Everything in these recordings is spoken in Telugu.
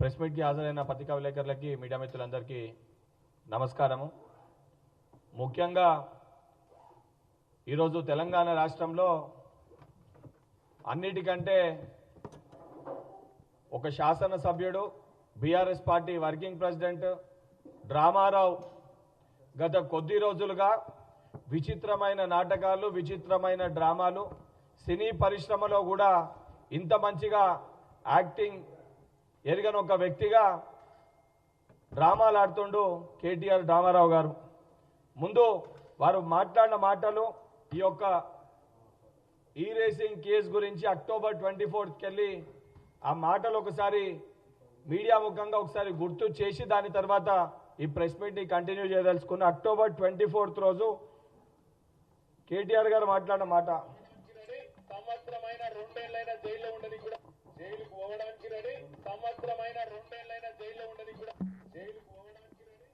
ప్రెస్ మీట్కి హాజరైన పత్రికా విలేకరులకి మీడియా మిత్రులందరికీ నమస్కారము. ముఖ్యంగా ఈరోజు తెలంగాణ రాష్ట్రంలో అన్నిటికంటే ఒక శాసనసభ్యుడు BRS party working president Dramarao గత కొద్ది రోజులుగా విచిత్రమైన నాటకాలు విచిత్రమైన డ్రామాలు సినీ పరిశ్రమలో కూడా ఇంత మంచిగా యాక్టింగ్ ఎరగని ఒక వ్యక్తిగా డ్రామాలు ఆడుతుండు కేటీఆర్ రామారావు గారు. ముందు వారు మాట్లాడిన మాటలు ఈ యొక్క ఈ రేసింగ్ కేసు గురించి అక్టోబర్ ట్వంటీ ఫోర్త్కి వెళ్ళి ఆ మాటలు ఒకసారి మీడియా ముఖంగా ఒకసారి గుర్తు చేసి దాని తర్వాత ఈ ప్రెస్ మీట్ని కంటిన్యూ చేయదలుచుకున్న అక్టోబర్ ట్వంటీ ఫోర్త్ రోజు కేటీఆర్ గారు మాట్లాడిన మాట రెడీ సంవత్సరమైన రెండేళ్ళైన జైల్లో ఉండని కూడా జైలుకు పోవడానికి రెడీ సంవత్సరమైన రెండేళ్ళైన జైల్లో ఉండని కూడా జైలు పోవడానికి రెడీ?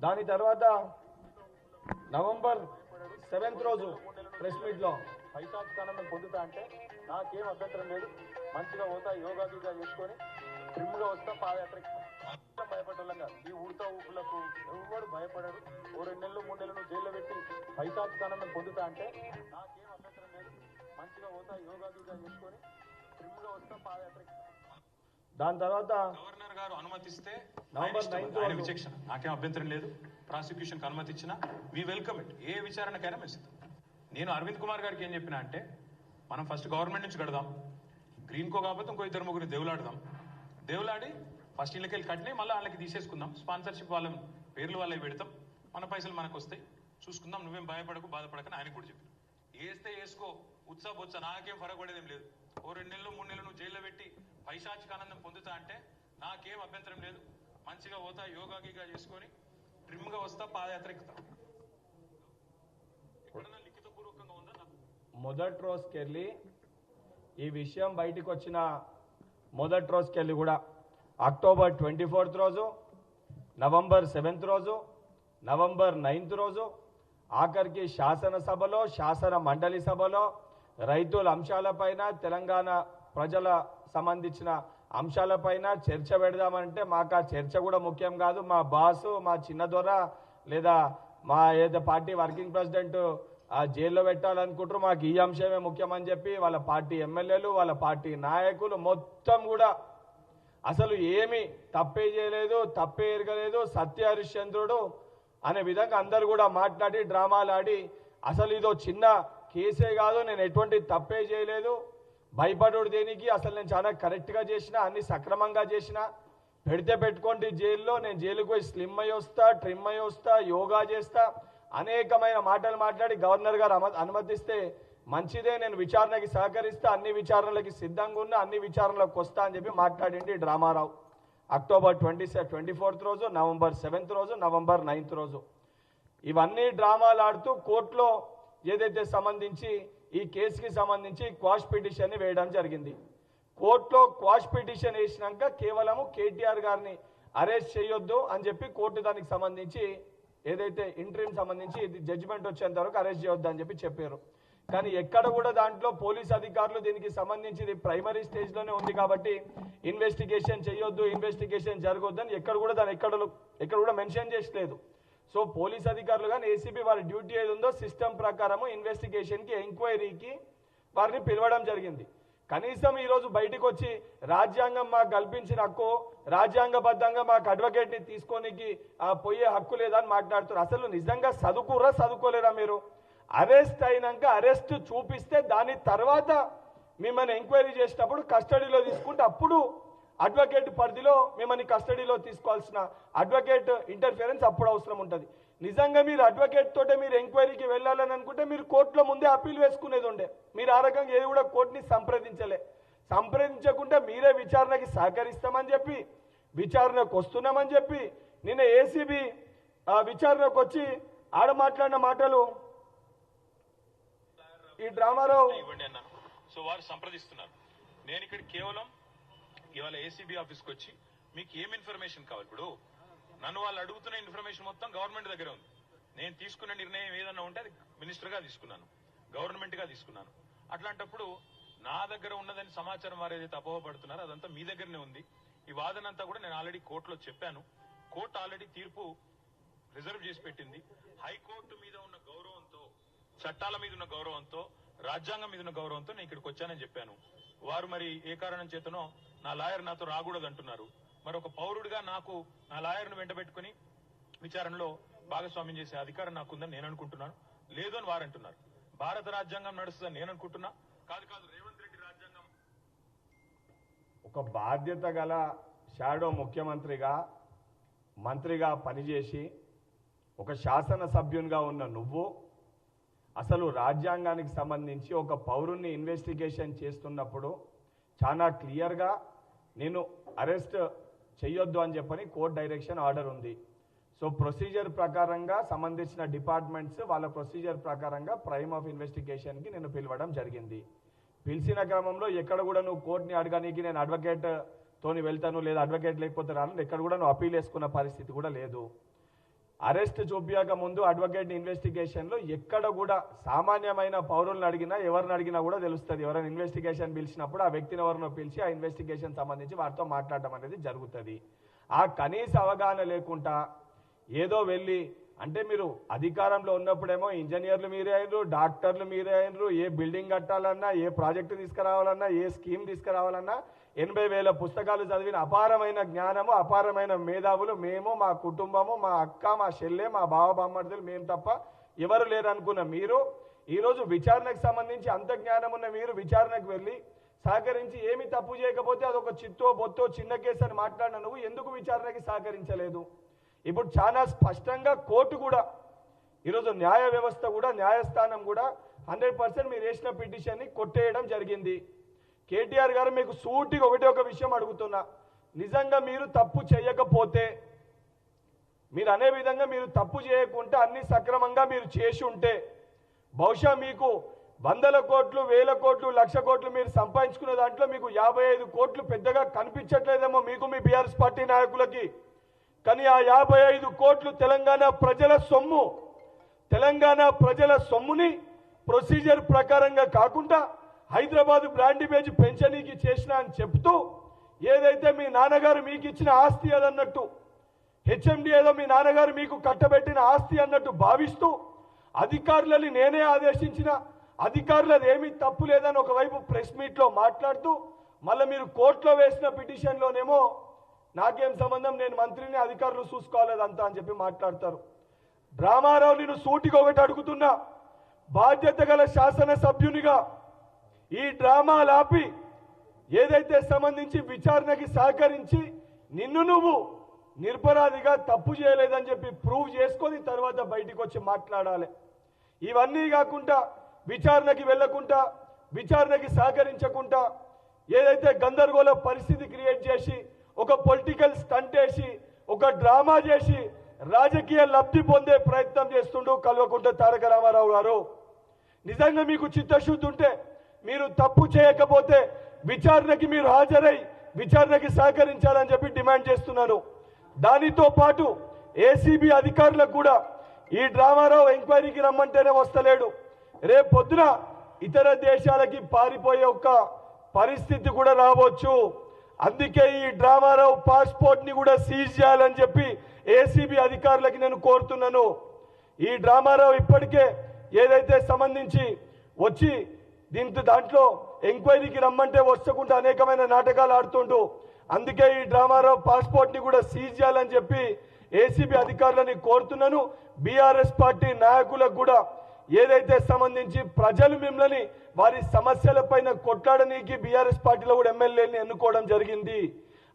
దాని తర్వాత నవంబర్ సెవెంత్ రోజు ప్రెస్ మీట్లో పైశాచికానందం పొందుతా అంటే నాకేం అభ్యంతరం లేదు. మంచిగా పోతా యోగా గీగా చేసుకొని ట్రిమ్గా వస్తా పాదయాత్రకి మొత్తం కాదు ఈ ఉడతా ఊపులకు ఎవరు భయపడరు? ఓ రెండు నెలలు మూడు నెలలు జైల్లో పెట్టి పైశాచికానందం పొందుతా అంటే నాకేం అభ్యంతరం లేదు. మంచిగా పోతా యోగా గీగా చేసుకొని ట్రిమ్గా వస్తా పాదయాత్రకి దాని తర్వాత గవర్నర్ గారు అనుమతిస్తే నవంబర్ ఆయన ఆయన. విచక్షణ. నాకేం అభ్యంతరం లేదు. ప్రాసిక్యూషన్కి అనుమతి ఇచ్చినా వి వెల్కమ్ ఇట్ ఏ విచారణకైనా మేము సిద్ధం నేను అరవింద్ కుమార్ గారికి ఏం చెప్పినా అంటే మనం ఫస్ట్ గవర్నమెంట్ నుంచి కడదాం. గ్రీన్ కో కాకపోతే ఇంకో ఇద్దరు ముగ్గురు దేవులాడదాం. దేవులాడి ఫస్ట్ ఇళ్ళకెళ్ళి కట్టినాయి మళ్ళీ వాళ్ళకి తీసేసుకుందాం. స్పాన్సర్షిప్ వాళ్ళ పేర్లు వాళ్ళకి పెడతాం. మన పైసలు మనకు వస్తాయి. చూసుకుందాం నువ్వేం భయపడకు బాధపడకని ఆయనకు కూడా చెప్పిన. వేస్తే వేసుకో ఉత్సాహ బొత్స నాకేం ఫరకపడేదేం లేదు. ఓ రెండు నెలలు మూడు నెలలు నువ్వు జైల్లో పెట్టి పైశాచిక ఆనందం పొందుతా అంటే నాకేం అభ్యంతరం లేదు. మంచిగా పోతా యోగా గీగా చేసుకొని ట్రిమ్గా వస్తా పాదయాత్ర ఎక్కుతా ఎక్కడన్నా లిఖితపూర్వకంగా ఉందా నాకు? మొదటి రోజుకెళ్ళి ఈ విషయం బయటకు వచ్చిన మొదటి రోజుకెళ్ళి కూడా అక్టోబర్ ట్వంటీ ఫోర్త్ రోజు నవంబర్ సెవెంత్ రోజు నవంబర్ నైన్త్ రోజు ఆఖరికి శాసనసభలో శాసన మండలి సభలో రైతుల అంశాలపైన తెలంగాణ ప్రజల సంబంధించిన అంశాలపైన చర్చ పెడదామంటే మాకు ఆ చర్చ కూడా ముఖ్యం కాదు. మా బాసు మా చిన్న దొర లేదా మా ఏదో పార్టీ వర్కింగ్ ప్రెసిడెంట్ ఆ జైల్లో పెట్టాలనుకుంటారు. మాకు ఈ అంశమే ముఖ్యమని చెప్పి వాళ్ళ పార్టీ ఎమ్మెల్యేలు వాళ్ళ పార్టీ నాయకులు మొత్తం కూడా అసలు ఏమి తప్పే చేయలేదు తప్పే ఎరగలేదు. సత్య హరిశ్చంద్రుడు అనే విధంగా అందరు కూడా మాట్లాడి డ్రామాలు ఆడి అసలు ఇదో చిన్న కేసే కాదు నేను ఎటువంటి తప్పే చేయలేదు. భయపడోడు దేనికి? అసలు నేను చాలా కరెక్ట్గా చేసిన అన్ని సక్రమంగా చేసిన. పెడితే పెట్టుకోండి జైల్లో నేను జైలుకు పోయి స్లిమ్ అయ్యి వస్తా ట్రిమ్ అయ్యి వస్తా యోగా చేస్తా. అనేకమైన మాటలు మాట్లాడి గవర్నర్ గారు అనుమతిస్తే మంచిదే నేను విచారణకి సహకరిస్తా అన్ని విచారణలకి సిద్ధంగా ఉన్నా అన్ని విచారణలకు వస్తా అని చెప్పి మాట్లాడింది Dramarao. October twenty twenty fourth రోజు నవంబర్ సెవెంత్ రోజు నవంబర్ నైన్త్ రోజు. ఇవన్నీ డ్రామాలు ఆడుతూ కోర్టులో ఏదైతే సంబంధించి ఈ కేసుకి సంబంధించి క్వాష్ పిటిషన్ని వేయడం జరిగింది. కోర్టులో క్వాష్ పిటిషన్ వేసినాక కేవలము కేటీఆర్ గారిని అరెస్ట్ చేయొద్దు అని చెప్పి కోర్టు దానికి సంబంధించి ఏదైతే ఇంట్రీమ్ సంబంధించి ఇది జడ్జిమెంట్ వచ్చేంత వరకు అరెస్ట్ చేయొద్దు అని చెప్పి చెప్పారు. కానీ ఎక్కడ కూడా దాంట్లో పోలీస్ అధికారులు దీనికి సంబంధించి ఇది ప్రైమరీ స్టేజ్లోనే ఉంది కాబట్టి ఇన్వెస్టిగేషన్ చేయొద్దు ఇన్వెస్టిగేషన్ జరగొద్దని ఎక్కడ కూడా దాని ఎక్కడ ఎక్కడ కూడా మెన్షన్ చేసలేదు. సో పోలీస్ అధికారులు కానీ ఏసీబీ వారి డ్యూటీ ఏది ఉందో సిస్టమ్ ప్రకారము ఇన్వెస్టిగేషన్కి ఎంక్వైరీకి వారిని పిలవడం జరిగింది. కనీసం ఈరోజు బయటకు వచ్చి రాజ్యాంగం మాకు కల్పించిన హక్కు రాజ్యాంగబద్ధంగా మాకు అడ్వకేట్ని తీసుకోనికి ఆ, పోయే హక్కు లేదని మాట్లాడుతున్నారు. అసలు నిజంగా చదువుకురా చదువుకోలేరా మీరు? అరెస్ట్ అయినాక అరెస్ట్ చూపిస్తే దాని తర్వాత మిమ్మల్ని ఎంక్వైరీ చేసినప్పుడు కస్టడీలో తీసుకుంటే అప్పుడు అడ్వకేట్ పరిధిలో మిమ్మల్ని కస్టడీలో తీసుకోవాల్సిన అడ్వకేట్ ఇంటర్ఫిరెన్స్ అప్పుడు అవసరం ఉంటుంది. నిజంగా మీరు అడ్వకేట్ తోటే మీరు ఎంక్వైరీకి వెళ్ళాలని అనుకుంటే మీరు కోర్టులో ముందే అప్పీల్ వేసుకునేది ఉండే. మీరు ఆ రకంగా ఏది కూడా కోర్టుని సంప్రదించలే. సంప్రదించకుండా మీరే విచారణకి సహకరిస్తామని చెప్పి విచారణకు వస్తున్నామని చెప్పి నిన్న ఏసీబీ విచారణకు వచ్చి ఆడ మాట్లాడిన మాటలు ఈ డ్రామారావు సో వారు సంప్రదిస్తున్నారు. నేను ఇక్కడ కేవలం ఇవాళ ఏసీబీ ఆఫీస్కి వచ్చి మీకు ఏం ఇన్ఫర్మేషన్ కావాలి? ఇప్పుడు నన్ను వాళ్ళు అడుగుతున్న ఇన్ఫర్మేషన్ మొత్తం గవర్నమెంట్ దగ్గర ఉంది. నేను తీసుకున్న నిర్ణయం ఏదన్నా ఉంటే అది మినిస్టర్గా తీసుకున్నాను. గవర్నమెంట్గా తీసుకున్నాను. అట్లాంటప్పుడు నా దగ్గర ఉన్నదని సమాచారం వారు ఏదైతే అపోహపడుతున్నారో అదంతా మీ దగ్గరనే ఉంది. ఈ వాదన అంతా కూడా నేను ఆల్రెడీ కోర్టులో చెప్పాను. కోర్టు ఆల్రెడీ తీర్పు రిజర్వ్ చేసి పెట్టింది. హైకోర్టు మీద ఉన్న గౌరవంతో చట్టాల మీద ఉన్న గౌరవంతో రాజ్యాంగం మీద ఉన్న గౌరవంతో నేను ఇక్కడికి వచ్చానని చెప్పాను. వారు మరి ఏ కారణం చేతనో నా లాయర్ నాతో రాకూడదు అంటున్నారు మరి ఒక పౌరుడిగా నాకు నా లాయర్ను వెంట పెట్టుకుని విచారణలో భాగస్వామ్యం చేసే అధికారం నాకుందని నేను అనుకుంటున్నాను లేదు అని వారు అంటున్నారు భారత రాజ్యాంగం నడుస్తుందని నేను అనుకుంటున్నా కాదు కాదు రేవంత్ రెడ్డి రాజ్యాంగం. ఒక బాధ్యత గల షాడో ముఖ్యమంత్రిగా మంత్రిగా పనిచేసి ఒక శాసనసభ్యునిగా ఉన్న నువ్వు అసలు రాజ్యాంగానికి సంబంధించి ఒక పౌరుణ్ణి ఇన్వెస్టిగేషన్ చేస్తున్నప్పుడు చాలా క్లియర్గా నేను అరెస్ట్ చేయొద్దు అని చెప్పని కోర్ట్ డైరెక్షన్ ఆర్డర్ ఉంది. సో ప్రొసీజర్ ప్రకారంగా సంబంధించిన డిపార్ట్మెంట్స్ వాళ్ళ ప్రొసీజర్ ప్రకారంగా ప్రైమ్ ఆఫ్ ఇన్వెస్టిగేషన్కి నేను పిలవడం జరిగింది. పిలిచిన క్రమంలో ఎక్కడ కూడా నువ్వు కోర్టుని అడగడానికి నేను అడ్వకేట్ తోని వెళ్తాను లేదా అడ్వకేట్ లేకపోతే రాను ఎక్కడ కూడా నువ్వు అప్పీల్ వేసుకున్న పరిస్థితి కూడా లేదు. అరెస్ట్ చూపించక ముందు అడ్వకేట్ ఇన్వెస్టిగేషన్లో ఎక్కడ కూడా సామాన్యమైన పౌరులను అడిగినా ఎవరిని అడిగినా కూడా తెలుస్తుంది. ఎవరైనా ఇన్వెస్టిగేషన్ పిలిచినప్పుడు ఆ వ్యక్తిని ఎవరినో పిలిచి ఆ ఇన్వెస్టిగేషన్ సంబంధించి వారితో మాట్లాడడం అనేది జరుగుతుంది. ఆ కనీస అవగాహన లేకుండా ఏదో వెళ్ళి అంటే మీరు అధికారంలో ఉన్నప్పుడేమో ఇంజనీర్లు మీరే అయినరు డాక్టర్లు మీరే అయినరు ఏ బిల్డింగ్ కట్టాలన్నా ఏ ప్రాజెక్టు తీసుకురావాలన్నా ఏ స్కీమ్ తీసుకురావాలన్నా ఎనభై వేల పుస్తకాలు చదివిన అపారమైన జ్ఞానము అపారమైన మేధావులు మేము మా కుటుంబము మా అక్క మా చెల్లె మా బావ బామ్మర్దులు మేము తప్ప ఎవరు లేరు అనుకున్న మీరు ఈరోజు విచారణకు సంబంధించి అంత జ్ఞానం ఉన్న మీరు విచారణకు వెళ్ళి సహకరించి ఏమి తప్పు చేయకపోతే అదొక చిత్తో బొత్తో చిన్న కేసు అని మాట్లాడిన నువ్వు ఎందుకు విచారణకి సహకరించలేదు? ఇప్పుడు చాలా స్పష్టంగా కోర్టు కూడా ఈరోజు న్యాయ వ్యవస్థ కూడా న్యాయస్థానం కూడా హండ్రెడ్ పర్సెంట్ మీరు వేసిన పిటిషన్ని కొట్టేయడం జరిగింది. కేటీఆర్ గారు మీకు సూటిగా ఒకటే ఒక విషయం అడుగుతున్నా. నిజంగా మీరు తప్పు చేయకపోతే మీరు అనే విధంగా మీరు తప్పు చేయకుంటే అన్ని సక్రమంగా మీరు చేసి ఉంటే బహుశా మీకు వందల కోట్లు వేల కోట్లు లక్ష కోట్లు మీరు సంపాదించుకునే దాంట్లో మీకు యాభై ఐదు కోట్లు పెద్దగా కనిపించట్లేదేమో మీకు మీ బీఆర్ఎస్ పార్టీ నాయకులకి. కానీ ఆ యాభై ఐదు కోట్లు తెలంగాణ ప్రజల సొమ్ము తెలంగాణ ప్రజల సొమ్ముని ప్రొసీజర్ ప్రకారంగా కాకుండా హైదరాబాద్ బ్రాండ్ ఇమేజ్ పెంచనీకి చేసిన అని చెప్తూ ఏదైతే మీ నాన్నగారు మీకు ఇచ్చిన ఆస్తి అదన్నట్టు హెచ్ఎండి ఏదో మీ నాన్నగారు మీకు కట్టబెట్టిన ఆస్తి అన్నట్టు భావిస్తూ అధికారులని నేనే ఆదేశించిన అధికారులది ఏమీ తప్పు లేదని ఒకవైపు ప్రెస్ మీట్లో మాట్లాడుతూ మళ్ళీ మీరు కోర్టులో వేసిన పిటిషన్లోనేమో నాకేం సంబంధం నేను మంత్రిని అధికారులు చూసుకోలేదంతా అని చెప్పి మాట్లాడతారు. రామారావు నేను సూటిగా ఒకటి అడుగుతున్నా బాధ్యత గల శాసనసభ్యునిగా ఈ డ్రామాలు ఆపి ఏదైతే సంబంధించి విచారణకి సహకరించి నిన్ను నువ్వు నిర్పరాధిగా తప్పు చేయలేదని చెప్పి ప్రూవ్ చేసుకొని తర్వాత బయటికి వచ్చి మాట్లాడాలి. ఇవన్నీ కాకుండా విచారణకి వెళ్ళకుండా విచారణకి సహకరించకుండా ఏదైతే గందరగోళ పరిస్థితి క్రియేట్ చేసి ఒక పొలిటికల్ స్టంట్ వేసి ఒక డ్రామా చేసి రాజకీయ లబ్ధి పొందే ప్రయత్నం చేస్తుండు కల్వకుంట తారక రామారావు గారు. నిజంగా మీకు చిత్తశుద్ధి ఉంటే మీరు తప్పు చేయకపోతే విచారణకి మీరు హాజరై విచారణకి సహకరించాలని చెప్పి డిమాండ్ చేస్తున్నాను. దానితో పాటు ఏసీబీ అధికారులకు కూడా ఈ డ్రామారావు ఎంక్వైరీకి రమ్మంటేనే వస్తలేడు. రేపు పొద్దున ఇతర దేశాలకి పారిపోయే ఒక పరిస్థితి కూడా రావచ్చు. అందుకే ఈ డ్రామారావు పాస్పోర్ట్ని కూడా సీజ్ చేయాలని చెప్పి ఏసీబీ అధికారులకి నేను కోరుతున్నాను. ఈ డ్రామారావు ఇప్పటికే ఏదైతే సంబంధించి వచ్చి దీంతో దాంట్లో ఎంక్వైరీకి రమ్మంటే వచ్చకుండా అనేకమైన నాటకాలు ఆడుతుండు. అందుకే ఈ డ్రామారావు పాస్పోర్ట్ని కూడా సీజ్ చేయాలని చెప్పి ఏసీబీ అధికారులని కోరుతున్నాను. బీఆర్ఎస్ పార్టీ నాయకులకు కూడా ఏదైతే సంబంధించి ప్రజలు మిమ్మల్ని వారి సమస్యల పైన కొట్లాడనీకి బీఆర్ఎస్ పార్టీలో కూడా ఎమ్మెల్యేని ఎన్నుకోవడం జరిగింది.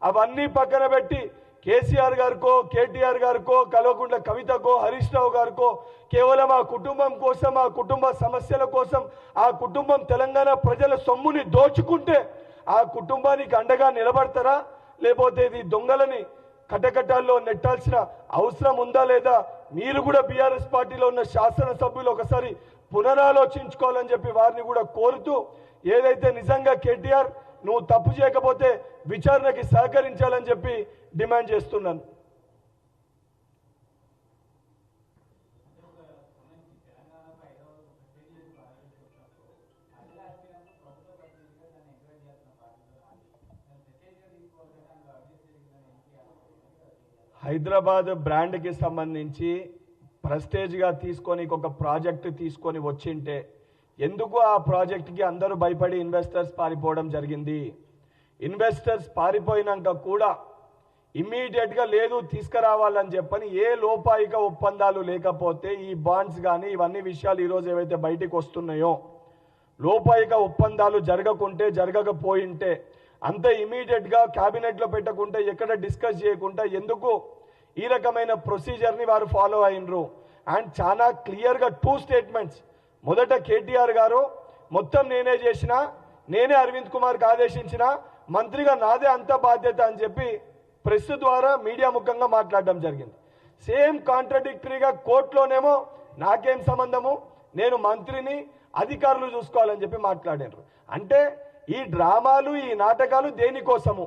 అవన్నీ పక్కన పెట్టి కేసీఆర్ గారికో కేటీఆర్ గారికో కల్వకుంట్ల కవితకో హరీష్ రావు గారికో కేవలం ఆ కుటుంబం కోసం ఆ కుటుంబ సమస్యల కోసం ఆ కుటుంబం తెలంగాణ ప్రజల సొమ్ముని దోచుకుంటే ఆ కుటుంబానికి అండగా నిలబడతారా? లేకపోతే ఇది దొంగలని కటకటాల్లో నెట్టాల్సిన అవసరం ఉందా లేదా? మీరు కూడా బీఆర్ఎస్ పార్టీలో ఉన్న శాసనసభ్యులు ఒకసారి పునరాలోచించుకోవాలని చెప్పి వారిని కూడా కోరుతూ ఏదైతే నిజంగా కేటీఆర్ నువ్వు తప్పు చేయకపోతే విచారణకి సహకరించాలని చెప్పి డిమాండ్ చేస్తున్నాను. హైదరాబాద్ బ్రాండ్కి సంబంధించి ప్రెస్టేజ్గా తీసుకొని ఒక ప్రాజెక్ట్ తీసుకొని వచ్చింటే ఎందుకు ఆ ప్రాజెక్ట్కి అందరూ భయపడి ఇన్వెస్టర్స్ పారిపోవడం జరిగింది? ఇన్వెస్టర్స్ పారిపోయినాక కూడా ఇమ్మీడియట్గా లేదు తీసుకురావాలని చెప్పని ఏ లోపాయిక ఒప్పందాలు లేకపోతే ఈ బాండ్స్ కానీ ఇవన్నీ విషయాలు ఈరోజు ఏవైతే బయటికి వస్తున్నాయో లోపాయిక ఒప్పందాలు జరగకుంటే జరగకపోయింటే అంత ఇమీడియట్గా క్యాబినెట్లో పెట్టకుంటే ఎక్కడ డిస్కస్ చేయకుండా ఎందుకు ఈ రకమైన ప్రొసీజర్ని వారు ఫాలో అయినరు? అండ్ చాలా క్లియర్గా టూ స్టేట్మెంట్స్. మొదట కేటీఆర్ గారు మొత్తం నేనే చేసిన నేనే అరవింద్ కుమార్కి ఆదేశించిన మంత్రిగా నాదే అంత బాధ్యత అని చెప్పి ప్రెస్ ద్వారా మీడియా ముఖంగా మాట్లాడడం జరిగింది. సేమ్ కాంట్రడిక్టరీగా కోర్టులోనేమో నాకేం సంబంధము? నేను మంత్రిని అధికారులు చూసుకోవాలని చెప్పి మాట్లాడారు అంటే ఈ డ్రామాలు ఈ నాటకాలు దేనికోసము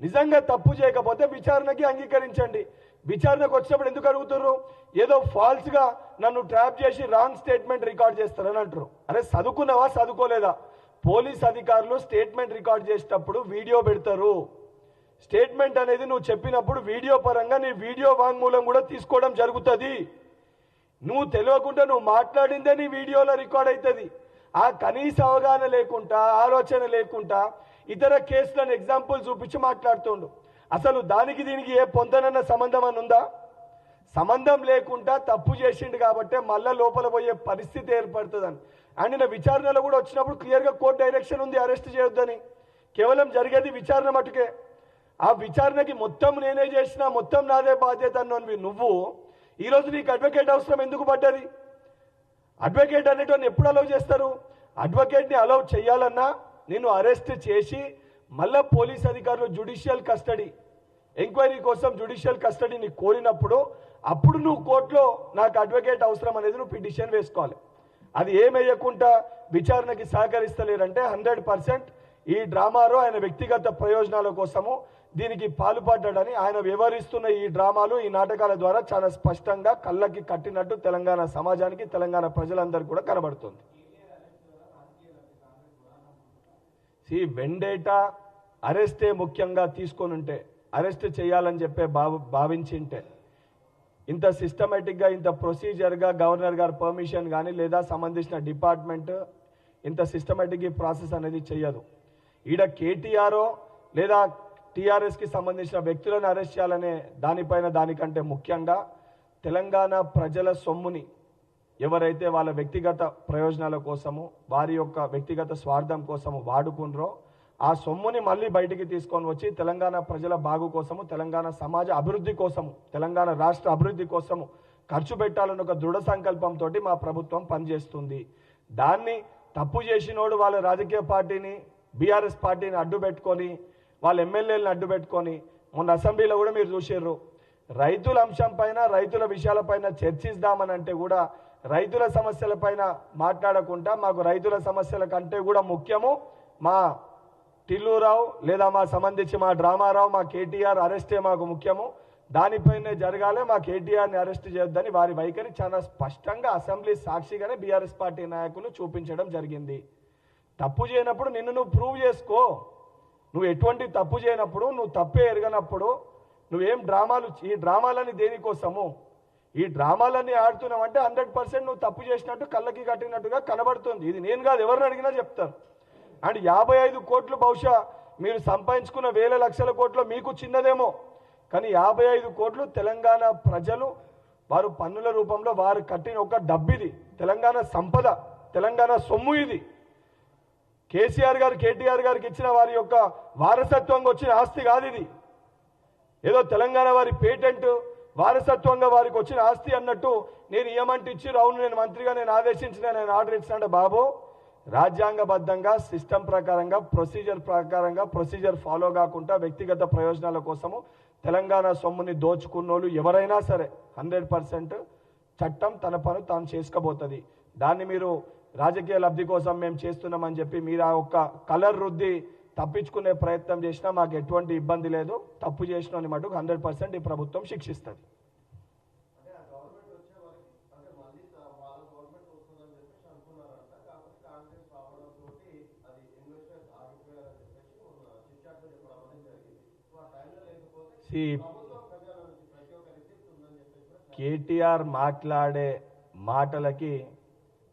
నిజంగా తప్పు చేయకపోతే విచారణకి అంగీకరించండి. విచారణకు వచ్చినప్పుడు ఎందుకు అడుగుతున్నారు ఏదో ఫాల్స్గా నన్ను ట్రాప్ చేసి రాంగ్ స్టేట్మెంట్ రికార్డ్ చేస్తారని అంటారు అరే చదువుకున్నావా? చదువుకోలేదా? పోలీస్ అధికారులు స్టేట్మెంట్ రికార్డ్ చేసేటప్పుడు వీడియో పెడతారు. స్టేట్మెంట్ అనేది నువ్వు చెప్పినప్పుడు వీడియో పరంగా నీ వీడియో వాంగ్మూలం కూడా తీసుకోవడం జరుగుతుంది. నువ్వు తెలియకుండా నువ్వు మాట్లాడిందే నీ వీడియోలో రికార్డ్ అవుతుంది ఆ కనీస అవగాహన లేకుండా ఆలోచన లేకుండా ఇతర కేసులను ఎగ్జాంపుల్ చూపించి మాట్లాడుతుండు. అసలు దానికి దీనికి ఏ పొందనన్న సంబంధం అని ఉందా? సంబంధం లేకుండా తప్పు చేసిండు కాబట్టి మళ్ళా లోపల పోయే పరిస్థితి ఏర్పడుతుందని. అండ్ నిన్న విచారణలో కూడా వచ్చినప్పుడు క్లియర్గా కోర్టు డైరెక్షన్ ఉంది అరెస్ట్ చేయొద్దని. కేవలం జరిగేది విచారణ మటుకే. ఆ విచారణకి మొత్తం నేనే చేసిన మొత్తం నాదే బాధ్యత అన్నవి నువ్వు ఈరోజు నీకు అడ్వకేట్ అవసరం ఎందుకు పడ్డది? అడ్వకేట్ అనేటువంటి ఎప్పుడు అలౌ చేస్తారు? అడ్వకేట్ని అలౌ చేయాలన్నా నేను అరెస్ట్ చేసి మళ్ళా పోలీస్ అధికారులు జుడిషియల్ కస్టడీ ఎంక్వైరీ కోసం జుడిషియల్ కస్టడీని కోరినప్పుడు అప్పుడు నువ్వు కోర్టులో నాకు అడ్వకేట్ అవసరం అనేది నువ్వు పిటిషన్ వేసుకోవాలి. అది ఏమేయకుండా విచారణకి సహకరిస్తలేరంటే హండ్రెడ్ పర్సెంట్ ఈ డ్రామాలో ఆయన వ్యక్తిగత ప్రయోజనాల కోసము దీనికి పాల్పడ్డాడని ఆయన వివరిస్తున్న ఈ డ్రామాలు ఈ నాటకాల ద్వారా చాలా స్పష్టంగా కళ్ళకి కట్టినట్టు తెలంగాణ సమాజానికి తెలంగాణ ప్రజలందరికీ కూడా కనబడుతుంది. సి వెండేటా అరెస్టే ముఖ్యంగా తీసుకొని ఉంటే అరెస్ట్ చేయాలని చెప్పే భావ భావించింటే ఇంత సిస్టమేటిక్గా ఇంత ప్రొసీజర్గా గవర్నర్ గారు పర్మిషన్ కానీ లేదా సంబంధించిన డిపార్ట్మెంట్ ఇంత సిస్టమేటిక్ ఈ ప్రాసెస్ అనేది చేయదు ఈడ కేటీఆర్ఓ లేదా టీఆర్ఎస్కి సంబంధించిన వ్యక్తులను అరెస్ట్ చేయాలనే దానిపైన దానికంటే ముఖ్యంగా తెలంగాణ ప్రజల సొమ్ముని ఎవరైతే వాళ్ళ వ్యక్తిగత ప్రయోజనాల కోసము వారి యొక్క వ్యక్తిగత స్వార్థం కోసము వాడుకుండ్రో ఆ సొమ్ముని మళ్ళీ బయటికి తీసుకొని వచ్చి తెలంగాణ ప్రజల బాగు కోసము తెలంగాణ సమాజ అభివృద్ధి కోసము తెలంగాణ రాష్ట్ర అభివృద్ధి కోసము ఖర్చు పెట్టాలన్న ఒక దృఢ సంకల్పంతో మా ప్రభుత్వం పనిచేస్తుంది. దాన్ని తప్పు చేసినోడు వాళ్ళ రాజకీయ పార్టీని బీఆర్ఎస్ పార్టీని అడ్డు పెట్టుకొని వాళ్ళ ఎమ్మెల్యేలను అడ్డు పెట్టుకొని మొన్న అసెంబ్లీలో కూడా మీరు చూసారు రైతుల అంశం పైన రైతుల విషయాలపైన చర్చిద్దామని అంటే కూడా రైతుల సమస్యల పైన మాట్లాడకుండా మాకు రైతుల సమస్యల కంటే కూడా ముఖ్యము మా టిల్లురావు లేదా మా సంబంధించి మా డ్రామారావు మా కేటీఆర్ అరెస్టే మాకు ముఖ్యము. దానిపైనే జరగాలి మా కేటీఆర్ని అరెస్ట్ చేయొద్దని వారి వైఖరి చాలా స్పష్టంగా అసెంబ్లీ సాక్షిగానే బీఆర్ఎస్ పార్టీ నాయకులు చూపించడం జరిగింది. తప్పు చేయనప్పుడు నిన్ను నువ్వు ప్రూవ్ చేసుకో. నువ్వు ఎటువంటి తప్పు చేయనప్పుడు నువ్వు తప్పే ఎరగనప్పుడు నువ్వేం డ్రామాలు ఈ డ్రామాలని దేనికోసము? ఈ డ్రామాలన్నీ ఆడుతున్నావు అంటే హండ్రెడ్ పర్సెంట్ నువ్వు తప్పు చేసినట్టు కళ్ళకి కట్టినట్టుగా కనబడుతుంది. ఇది నేను కాదు ఎవరిని అడిగినా చెప్తాను అండ్ యాభై ఐదు కోట్లు బహుశా మీరు సంపాదించుకున్న వేల లక్షల కోట్లు మీకు చిన్నదేమో. కానీ యాభై ఐదు కోట్లు తెలంగాణ ప్రజలు వారు పన్నుల రూపంలో వారు కట్టిన ఒక డబ్బిది. తెలంగాణ సంపద తెలంగాణ సొమ్ము ఇది. కేసీఆర్ గారు కేటీఆర్ గారికి ఇచ్చిన వారి యొక్క వారసత్వంగా వచ్చిన ఆస్తి కాదు ఇది. ఏదో తెలంగాణ వారి పేటెంట్ వారసత్వంగా వారికి వచ్చిన ఆస్తి అన్నట్టు నేను ఏమంటే ఇచ్చి అవును నేను మంత్రిగా నేను ఆదేశించిన నేను ఆర్డర్ ఇచ్చిన బాబు రాజ్యాంగబద్ధంగా సిస్టమ్ ప్రకారంగా ప్రొసీజర్ ప్రకారంగా ప్రొసీజర్ ఫాలో కాకుండా వ్యక్తిగత ప్రయోజనాల కోసము తెలంగాణ సొమ్ముని దోచుకున్నోళ్ళు ఎవరైనా సరే హండ్రెడ్ పర్సెంట్ చట్టం తన పను తాను చేసుకోబోతుంది దాన్ని మీరు రాజకీయ లబ్ధి కోసం మేము చేస్తున్నామని చెప్పి మీరు ఆ ఒక్క కలర్ రుద్ది తప్పించుకునే ప్రయత్నం చేసినా మాకు ఎటువంటి ఇబ్బంది లేదు. తప్పు చేసిన మటుకు హండ్రెడ్ పర్సెంట్ ఈ ప్రభుత్వం శిక్షిస్తుంది. సి కేటీఆర్ మాట్లాడే మాటలకి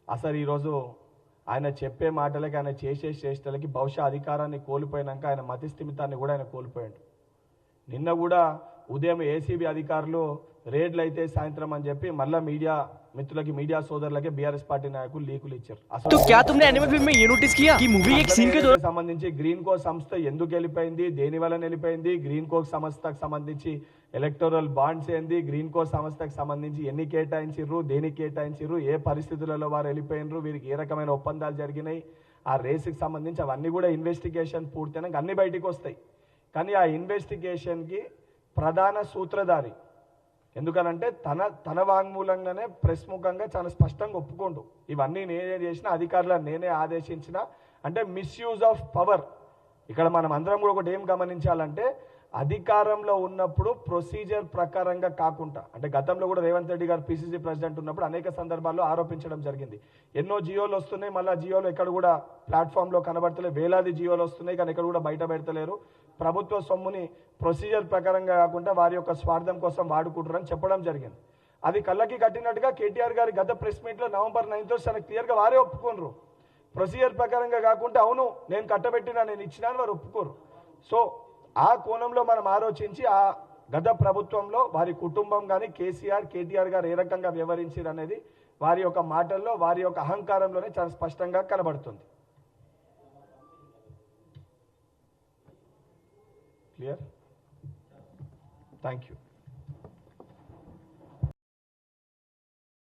అసలు ఈరోజు ఆయన చెప్పే మాటలకి ఆయన చేసే చేష్టలకి బహుశా అధికారాన్ని కోల్పోయినాక ఆయన మతిస్థిమితాన్ని కూడా ఆయన కోల్పోయాడు. నిన్న కూడా ఉదయం ఏసీబీ అధికారులు రేడ్లు అయితే సాయంత్రం అని చెప్పి మళ్ళీ మీడియా మిత్రులకి మీడియా సోదరులకి బీఆర్ఎస్ పార్టీ నాయకులు లీకులు ఇచ్చారు तो क्या तुमने एनिमल फिल्म में ये नोटिस किया कि मूवी एक सीन के दौरान సంబంధించి గ్రీన్ కో సంస్థ ఎందుకు వెళ్ళిపోయింది దేని వల్ల వెళ్ళిపోయింది గ్రీన్ కో సంస్థకు సంబంధించి ఎలక్టోరల్ బాండ్స్ ఏంది గ్రీన్ కో సంస్థకు సంబంధించి ఎన్ని కేటాయించిర్రు దేనికి కేటాయించిర్రు ఏ పరిస్థితులలో వారు వెళ్ళిపోయినరు వీరికి ఏ రకమైన ఒప్పందాలు జరిగినాయి ఆ రేసుకి సంబంధించి అవన్నీ కూడా ఇన్వెస్టిగేషన్ పూర్తయినాక అన్ని బయటికి వస్తాయి కానీ ఆ ఇన్వెస్టిగేషన్కి ప్రధాన సూత్రధారి ఎందుకనంటే తన తన వాంగ్మూలంగానే ప్రెస్ ముఖంగా చాలా స్పష్టంగా ఒప్పుకోండు ఇవన్నీ నేనే చేసిన అధికారులను నేనే ఆదేశించిన అంటే మిస్యూజ్ ఆఫ్ పవర్ ఇక్కడ మనం అందరం కూడా ఒకటి ఏం గమనించాలంటే అధికారంలో ఉన్నప్పుడు ప్రొసీజర్ ప్రకారంగా కాకుండా అంటే గతంలో కూడా రేవంత్ రెడ్డి గారు పిసిసి ప్రెసిడెంట్ ఉన్నప్పుడు అనేక సందర్భాల్లో ఆరోపించడం జరిగింది. ఎన్నో జియోలు వస్తున్నాయి మళ్ళీ జియోలు ఎక్కడ కూడా ప్లాట్ఫామ్లో కనబడతలే వేలాది జియోలు వస్తున్నాయి కానీ ఎక్కడ కూడా బయట పెడతలేరు. ప్రభుత్వ సొమ్ముని ప్రొసీజర్ ప్రకారంగా కాకుండా వారి యొక్క స్వార్థం కోసం వాడుకుంటారని చెప్పడం జరిగింది. అది కళ్ళకి కట్టినట్టుగా కేటీఆర్ గారి గత ప్రెస్ మీట్లో నవంబర్ నైన్త్ చాలా క్లియర్గా వారే ఒప్పుకున్నారు ప్రొసీజర్ ప్రకారంగా కాకుండా అవును నేను కట్టబెట్టినా నేను ఇచ్చినా వారు ఒప్పుకోరు. సో ఆ కోణంలో మనం ఆలోచించి ఆ గత ప్రభుత్వంలో వారి కుటుంబం కానీ కేసీఆర్ కేటీఆర్ గారు ఏ రకంగా వ్యవహరించారు అనేది వారి యొక్క మాటల్లో వారి యొక్క అహంకారంలోనే చాలా స్పష్టంగా కనబడుతుంది. Clear? Thank you.